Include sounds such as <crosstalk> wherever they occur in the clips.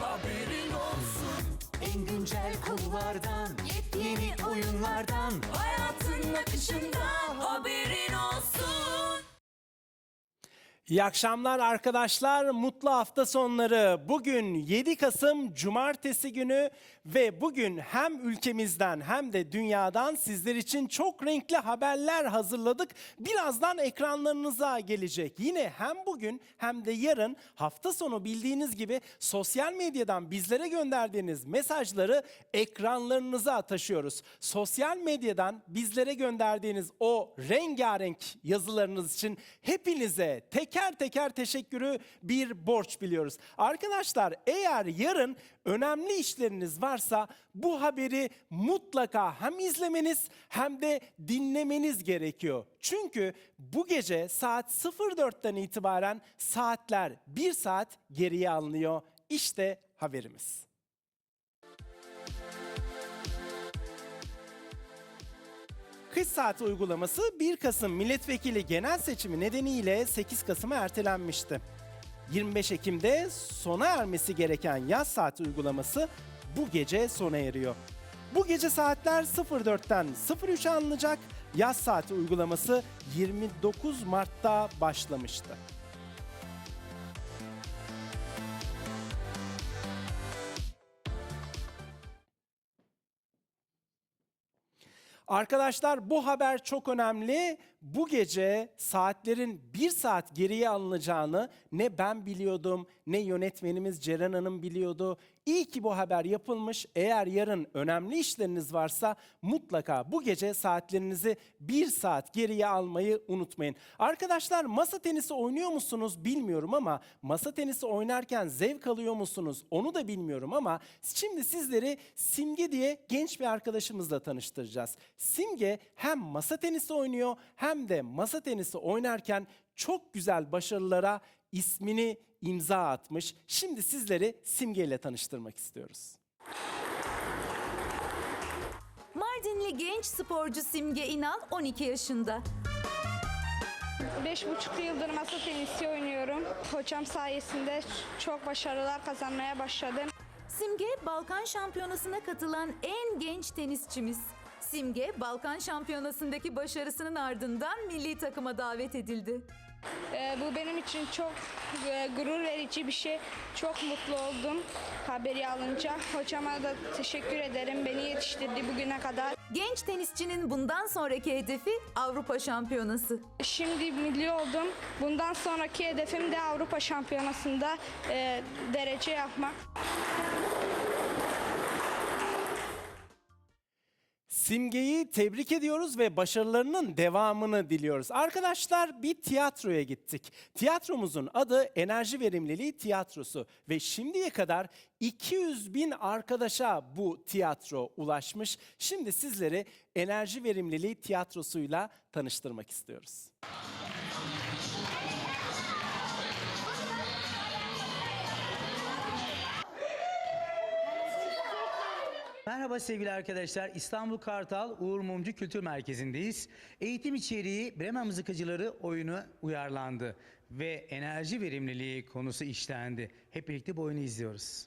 Haberin olsun. En güncel konulardan Yepyeni oyunlardan Hayatın akışında Haberin olsun İyi akşamlar arkadaşlar. Mutlu hafta sonları. Bugün 7 Kasım Cumartesi günü ve bugün hem ülkemizden hem de dünyadan sizler için çok renkli haberler hazırladık. Birazdan ekranlarınıza gelecek. Yine hem bugün hem de yarın hafta sonu bildiğiniz gibi sosyal medyadan bizlere gönderdiğiniz mesajları ekranlarınıza taşıyoruz. Sosyal medyadan bizlere gönderdiğiniz o rengarenk yazılarınız için hepinize teker teker teşekkürü bir borç biliyoruz. Arkadaşlar eğer yarın önemli işleriniz varsa bu haberi mutlaka hem izlemeniz hem de dinlemeniz gerekiyor. Çünkü bu gece saat 04'ten itibaren saatler bir saat geriye alınıyor. İşte haberimiz. Kış saati uygulaması 1 Kasım milletvekili genel seçimi nedeniyle 8 Kasım'a ertelenmişti. 25 Ekim'de sona ermesi gereken yaz saati uygulaması bu gece sona eriyor. Bu gece saatler 04'ten 03'e alınacak. Yaz saati uygulaması 29 Mart'ta başlamıştı. Arkadaşlar bu haber çok önemli. Bu gece saatlerin bir saat geriye alınacağını ne ben biliyordum ne yönetmenimiz Ceren Hanım biliyordu. İyi ki bu haber yapılmış. Eğer yarın önemli işleriniz varsa mutlaka bu gece saatlerinizi bir saat geriye almayı unutmayın. Arkadaşlar masa tenisi oynuyor musunuz bilmiyorum ama masa tenisi oynarken zevk alıyor musunuz onu da bilmiyorum ama şimdi sizleri Simge diye genç bir arkadaşımızla tanıştıracağız. Simge hem masa tenisi oynuyor hem de masa tenisi oynarken çok güzel başarılara ismini imza atmış. Şimdi sizleri Simge ile tanıştırmak istiyoruz. Mardinli genç sporcu Simge İnal 12 yaşında. Beş buçuk yıldır masa tenisi oynuyorum. Hocam sayesinde çok başarılar kazanmaya başladım. Simge Balkan Şampiyonası'na katılan en genç tenisçimiz. Simge Balkan Şampiyonası'ndaki başarısının ardından milli takıma davet edildi. Ee, bu benim için çok e, gurur verici bir şey. Çok mutlu oldum haberi alınca. Hocama da teşekkür ederim. Beni yetiştirdi bugüne kadar. Genç tenisçinin bundan sonraki hedefi Avrupa Şampiyonası. Şimdi milli oldum. Bundan sonraki hedefim de Avrupa Şampiyonası'nda e, derece yapmak. Simge'yi tebrik ediyoruz ve başarılarının devamını diliyoruz. Arkadaşlar bir tiyatroya gittik. Tiyatromuzun adı Enerji Verimliliği Tiyatrosu ve şimdiye kadar 200 bin arkadaşa bu tiyatro ulaşmış. Şimdi sizleri Enerji Verimliliği Tiyatrosu'yla tanıştırmak istiyoruz. Merhaba sevgili arkadaşlar. İstanbul Kartal Uğur Mumcu Kültür Merkezi'ndeyiz. Eğitim içeriği Bremen Mızıkacıları oyunu uyarlandı ve enerji verimliliği konusu işlendi. Hep birlikte bu oyunu izliyoruz.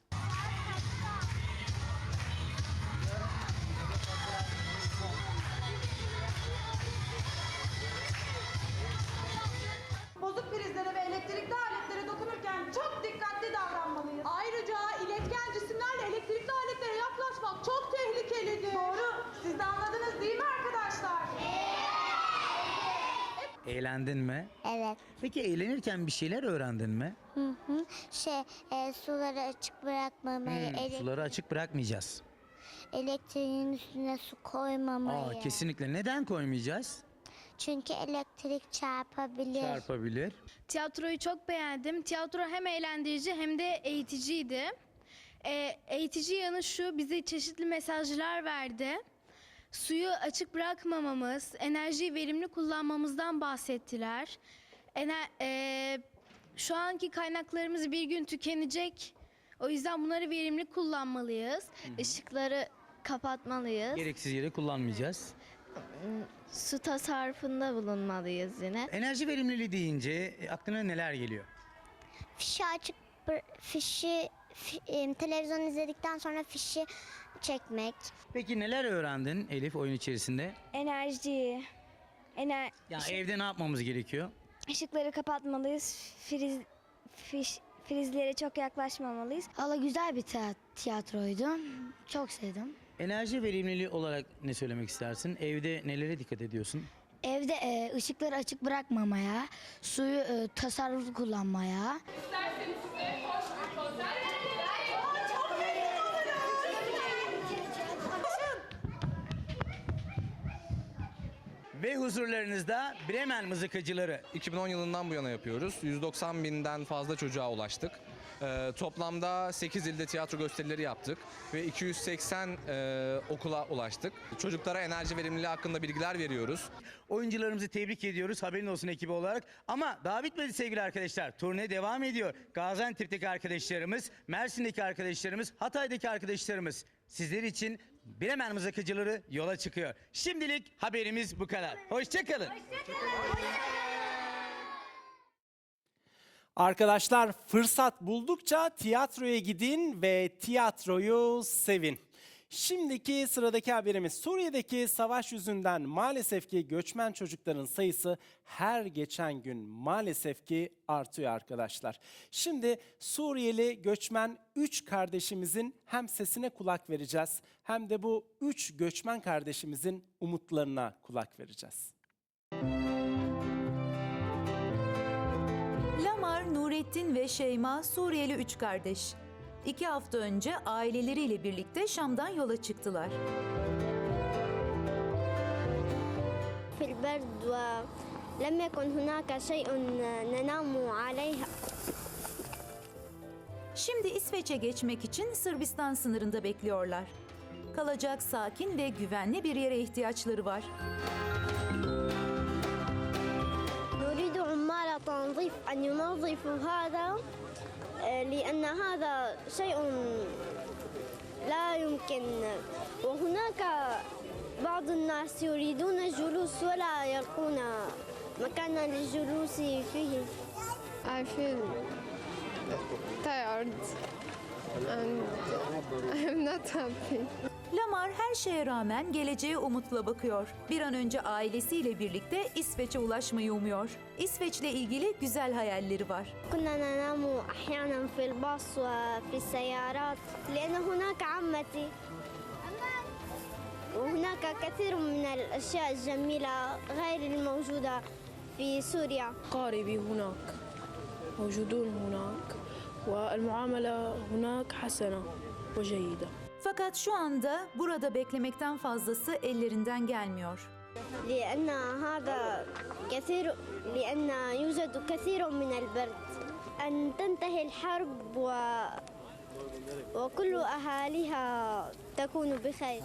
Eğlendin mi? Evet. Peki eğlenirken bir şeyler öğrendin mi? Hı hı. Şey, e, suları açık bırakmamalı. Hmm, ele- suları açık bırakmayacağız. Elektriğin üstüne su koymamayı. Aa, kesinlikle. Neden koymayacağız? Çünkü elektrik çarpabilir. Çarpabilir. Tiyatroyu çok beğendim. Tiyatro hem eğlendirici hem de eğiticiydi. Ee, eğitici yanı şu, bize çeşitli mesajlar verdi. Suyu açık bırakmamamız, enerjiyi verimli kullanmamızdan bahsettiler. Ener, ee, şu anki kaynaklarımız bir gün tükenecek. O yüzden bunları verimli kullanmalıyız. Işıkları kapatmalıyız. Gereksiz yere kullanmayacağız. Su tasarrufunda bulunmalıyız yine. Enerji verimliliği deyince e, aklına neler geliyor? Fişi açık fişi fi- e, televizyon izledikten sonra fişi çekmek. Peki neler öğrendin Elif oyun içerisinde? Enerji, ener Ya evde ne yapmamız gerekiyor? ışıkları kapatmalıyız. Friz, fiş, frizlere çok yaklaşmamalıyız. Valla güzel bir tiyatroydu. Çok sevdim. Enerji verimliliği olarak ne söylemek istersin? Evde nelere dikkat ediyorsun? Evde e, ışıkları açık bırakmamaya, suyu e, tasarruflu kullanmaya, Ve huzurlarınızda Bremen mızıkacıları. 2010 yılından bu yana yapıyoruz. 190 binden fazla çocuğa ulaştık. Ee, toplamda 8 ilde tiyatro gösterileri yaptık ve 280 e, okula ulaştık. Çocuklara enerji verimliliği hakkında bilgiler veriyoruz. Oyuncularımızı tebrik ediyoruz haberin olsun ekibi olarak. Ama daha bitmedi sevgili arkadaşlar. Turne devam ediyor. Gaziantep'teki arkadaşlarımız, Mersin'deki arkadaşlarımız, Hatay'daki arkadaşlarımız. Sizler için Bremen mızıkacıları yola çıkıyor. Şimdilik haberimiz bu kadar. Hoşçakalın. Arkadaşlar fırsat buldukça tiyatroya gidin ve tiyatroyu sevin. Şimdiki sıradaki haberimiz Suriye'deki savaş yüzünden maalesef ki göçmen çocukların sayısı her geçen gün maalesef ki artıyor arkadaşlar. Şimdi Suriyeli göçmen 3 kardeşimizin hem sesine kulak vereceğiz hem de bu 3 göçmen kardeşimizin umutlarına kulak vereceğiz. Lamar, Nurettin ve Şeyma Suriyeli üç kardeş İki hafta önce aileleriyle birlikte Şam'dan yola çıktılar. في البرد ولم يكن هناك شيء ننام عليه Şimdi İsveç'e geçmek için Sırbistan sınırında bekliyorlar. Kalacak sakin ve güvenli bir yere ihtiyaçları var. نريد عمال تنظيف أن ينظفوا هذا آه، لأن هذا شيء لا يمكن وهناك بعض الناس يريدون الجلوس ولا يلقون مكانا للجلوس فيه I feel tired and <laughs> I'm not happy. Lamar her şeye rağmen geleceğe umutla bakıyor. Bir an önce ailesiyle birlikte İsveç'e ulaşmayı umuyor. İsveç'le ilgili güzel hayalleri var. كنا ننام أحيانا في الباص وفي السيارات لأن هناك عمتي وهناك كثير من الأشياء الجميلة غير الموجودة في سوريا قاربي هناك موجودون هناك والمعاملة هناك حسنة وجيدة Fakat şu anda burada beklemekten fazlası ellerinden gelmiyor. لأن هذا كثير لأن يوجد كثير من البرد أن تنتهي الحرب و وكل أهاليها تكون بخير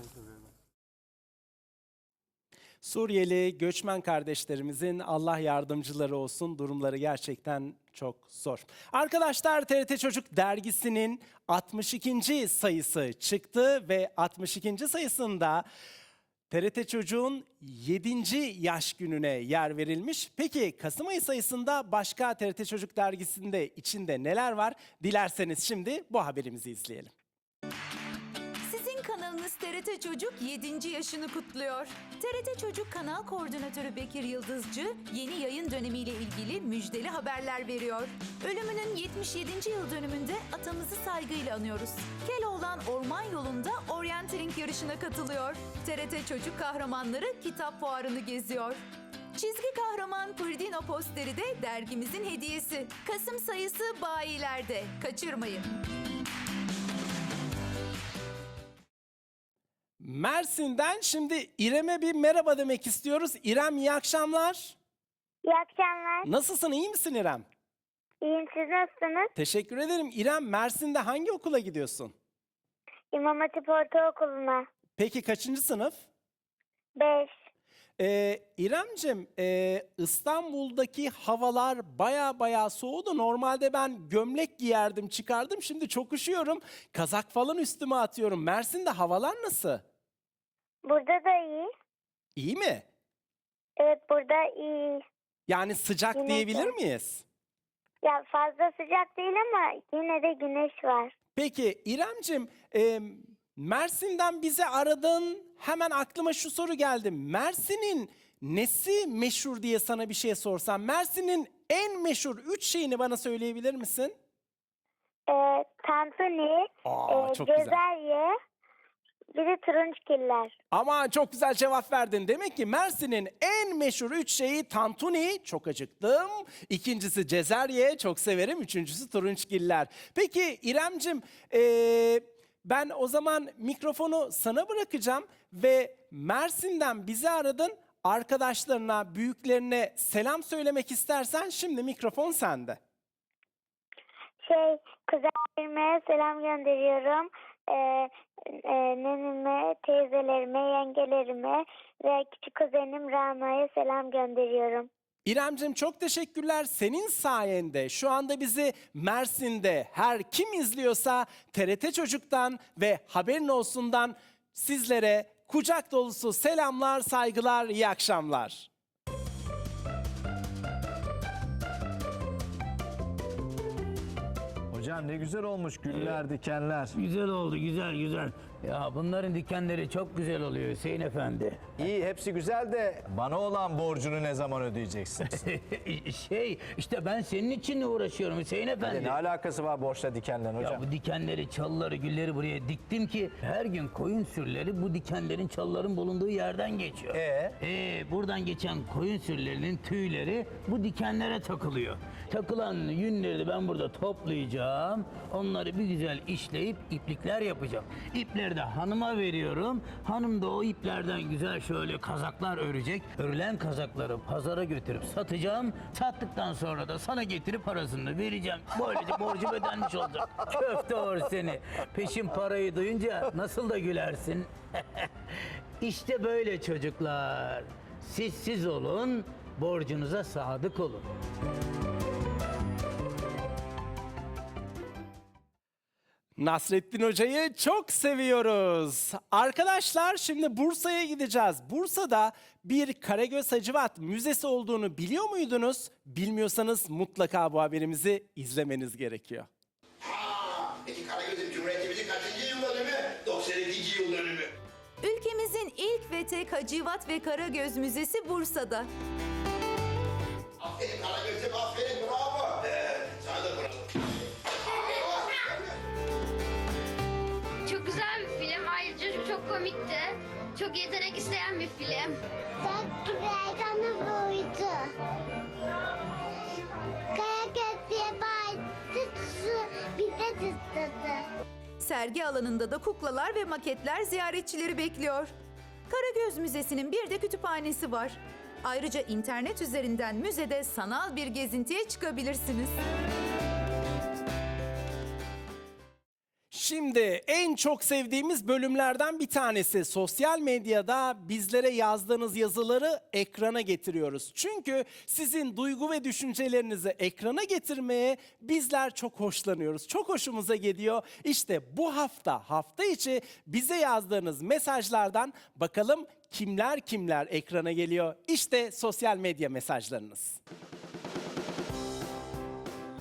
Suriyeli göçmen kardeşlerimizin Allah yardımcıları olsun. Durumları gerçekten çok zor. Arkadaşlar TRT Çocuk dergisinin 62. sayısı çıktı ve 62. sayısında TRT Çocuk'un 7. yaş gününe yer verilmiş. Peki Kasım ayı sayısında başka TRT Çocuk dergisinde içinde neler var? Dilerseniz şimdi bu haberimizi izleyelim. TRT Çocuk 7. yaşını kutluyor. TRT Çocuk Kanal Koordinatörü Bekir Yıldızcı yeni yayın dönemiyle ilgili müjdeli haberler veriyor. Ölümünün 77. yıl dönümünde atamızı saygıyla anıyoruz. Keloğlan Orman Yolu'nda Orienteering yarışına katılıyor. TRT Çocuk kahramanları kitap fuarını geziyor. Çizgi kahraman Pırdino posteri de dergimizin hediyesi. Kasım sayısı bayilerde. Kaçırmayın. Mersin'den şimdi İrem'e bir merhaba demek istiyoruz. İrem iyi akşamlar. İyi akşamlar. Nasılsın iyi misin İrem? İyiyim siz nasılsınız? Teşekkür ederim. İrem Mersin'de hangi okula gidiyorsun? İmam Hatip Ortaokulu'na. Peki kaçıncı sınıf? 5. Ee, İremcim e, İstanbul'daki havalar baya baya soğudu. Normalde ben gömlek giyerdim çıkardım. Şimdi çok üşüyorum. Kazak falan üstüme atıyorum. Mersin'de havalar nasıl? Burada da iyi. İyi mi? Evet burada iyi. Yani sıcak Yine diyebilir de. miyiz? Ya fazla sıcak değil ama yine de güneş var. Peki İremcim, e, Mersin'den bizi aradın. Hemen aklıma şu soru geldi. Mersin'in nesi meşhur diye sana bir şey sorsam. Mersin'in en meşhur üç şeyini bana söyleyebilir misin? Ee, tantuni, Aa, e, çok güzel. Cezerye, bir de turunçgiller. Ama çok güzel cevap verdin. Demek ki Mersin'in en meşhur üç şeyi tantuni, çok acıktım. İkincisi cezerye, çok severim. Üçüncüsü turunçgiller. Peki İremcim, eee, ben o zaman mikrofonu sana bırakacağım. Ve Mersin'den bizi aradın. Arkadaşlarına, büyüklerine selam söylemek istersen şimdi mikrofon sende. Şey, kuzenlerime selam gönderiyorum. Ee, e, neneme, teyzelerime, yengelerime ve küçük kuzenim Rana'ya selam gönderiyorum. İremcim çok teşekkürler. Senin sayende şu anda bizi Mersin'de her kim izliyorsa TRT Çocuk'tan ve Haberin Olsun'dan sizlere kucak dolusu selamlar, saygılar, iyi akşamlar. Hocam ne güzel olmuş güller, dikenler. Güzel oldu güzel güzel. Ya bunların dikenleri çok güzel oluyor Hüseyin Efendi. İyi hepsi güzel de bana olan borcunu ne zaman ödeyeceksiniz? <laughs> şey işte ben senin için uğraşıyorum Hüseyin Efendi. ne alakası var borçla dikenlerin hocam? Ya bu dikenleri, çalıları, gülleri buraya diktim ki her gün koyun sürüleri bu dikenlerin, çalıların bulunduğu yerden geçiyor. Ee? Ee, buradan geçen koyun sürülerinin tüyleri bu dikenlere takılıyor. Takılan yünleri de ben burada toplayacağım. Onları bir güzel işleyip iplikler yapacağım. İpleri de hanıma veriyorum. Hanım da o iplerden güzel şöyle kazaklar örecek. Örülen kazakları pazara götürüp satacağım. Sattıktan sonra da sana getirip parasını vereceğim. Böylece borcum ödenmiş olacak. Köfte or seni. Peşin parayı duyunca nasıl da gülersin. <laughs> işte böyle çocuklar. Siz siz olun, borcunuza sadık olun. Nasrettin Hoca'yı çok seviyoruz. Arkadaşlar şimdi Bursa'ya gideceğiz. Bursa'da bir Karagöz Hacivat Müzesi olduğunu biliyor muydunuz? Bilmiyorsanız mutlaka bu haberimizi izlemeniz gerekiyor. Peki Karagöz'ün Cumhuriyetimizin kaçıncı yıl dönümü? 92. yıl dönümü. Ülkemizin ilk ve tek Hacivat ve Karagöz Müzesi Bursa'da. Çok yetenek isteyen bir film. Çok güzel kanı buydu. Karagöz diye bağırdı, su bize tutadı. Sergi alanında da kuklalar ve maketler ziyaretçileri bekliyor. Karagöz Müzesi'nin bir de kütüphanesi var. Ayrıca internet üzerinden müzede sanal bir gezintiye çıkabilirsiniz. Şimdi en çok sevdiğimiz bölümlerden bir tanesi sosyal medyada bizlere yazdığınız yazıları ekrana getiriyoruz. Çünkü sizin duygu ve düşüncelerinizi ekrana getirmeye bizler çok hoşlanıyoruz. Çok hoşumuza gidiyor. İşte bu hafta hafta içi bize yazdığınız mesajlardan bakalım kimler kimler ekrana geliyor. İşte sosyal medya mesajlarınız.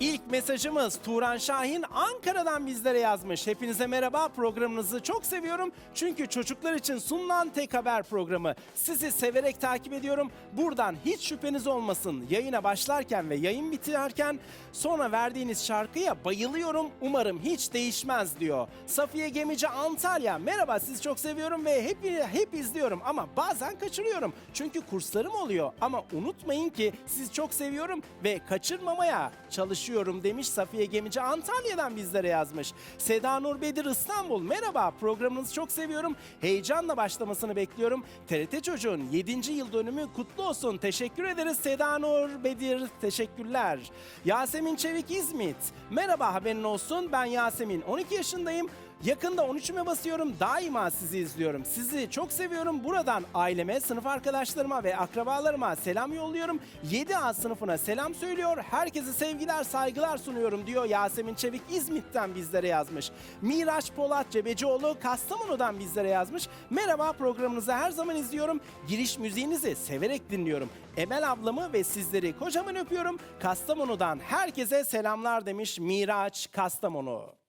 İlk mesajımız Turan Şahin Ankara'dan bizlere yazmış. Hepinize merhaba programınızı çok seviyorum. Çünkü çocuklar için sunulan tek haber programı. Sizi severek takip ediyorum. Buradan hiç şüpheniz olmasın. Yayına başlarken ve yayın biterken sonra verdiğiniz şarkıya bayılıyorum. Umarım hiç değişmez diyor. Safiye Gemici Antalya. Merhaba sizi çok seviyorum ve hep, hep izliyorum ama bazen kaçırıyorum. Çünkü kurslarım oluyor. Ama unutmayın ki sizi çok seviyorum ve kaçırmamaya çalışıyorum demiş Safiye Gemici Antalya'dan bizlere yazmış. Seda Nur Bedir İstanbul merhaba programınızı çok seviyorum. Heyecanla başlamasını bekliyorum. TRT Çocuğun 7. yıl dönümü kutlu olsun. Teşekkür ederiz Seda Nur Bedir. Teşekkürler. Yasemin Çevik İzmit. Merhaba haberin olsun. Ben Yasemin. 12 yaşındayım. Yakında 13'üme basıyorum. Daima sizi izliyorum. Sizi çok seviyorum. Buradan aileme, sınıf arkadaşlarıma ve akrabalarıma selam yolluyorum. 7A sınıfına selam söylüyor. Herkese sevgiler, saygılar sunuyorum diyor Yasemin Çevik İzmit'ten bizlere yazmış. Miraç Polat Cebecioğlu Kastamonu'dan bizlere yazmış. Merhaba programınızı her zaman izliyorum. Giriş müziğinizi severek dinliyorum. Emel ablamı ve sizleri kocaman öpüyorum. Kastamonu'dan herkese selamlar demiş Miraç Kastamonu.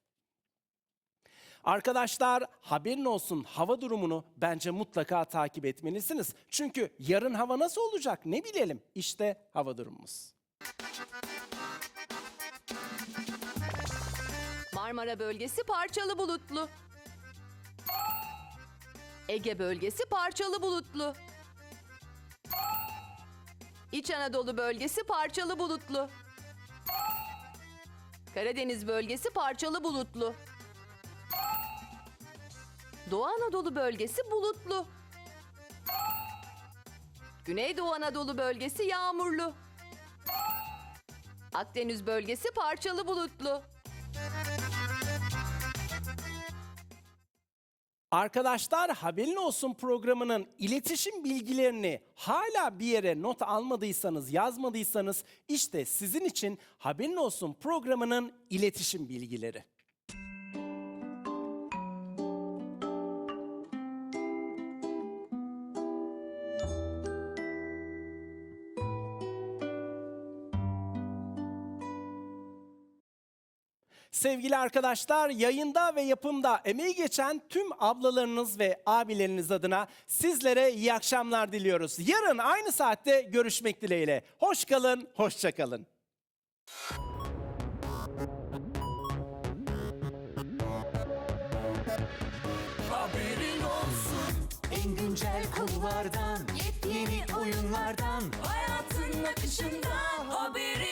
Arkadaşlar haberin olsun hava durumunu bence mutlaka takip etmelisiniz. Çünkü yarın hava nasıl olacak ne bilelim. İşte hava durumumuz. Marmara bölgesi parçalı bulutlu. Ege bölgesi parçalı bulutlu. İç Anadolu bölgesi parçalı bulutlu. Karadeniz bölgesi parçalı bulutlu. Doğu Anadolu bölgesi bulutlu. Güneydoğu Anadolu bölgesi yağmurlu. Akdeniz bölgesi parçalı bulutlu. Arkadaşlar haberin olsun programının iletişim bilgilerini hala bir yere not almadıysanız, yazmadıysanız işte sizin için haberin olsun programının iletişim bilgileri. Sevgili arkadaşlar, yayında ve yapımda emeği geçen tüm ablalarınız ve abileriniz adına sizlere iyi akşamlar diliyoruz. Yarın aynı saatte görüşmek dileğiyle. Hoş kalın, hoşça kalın. Haberin olsun en güncel konulardan Yepyeni oyunlardan Hayatın akışında haberin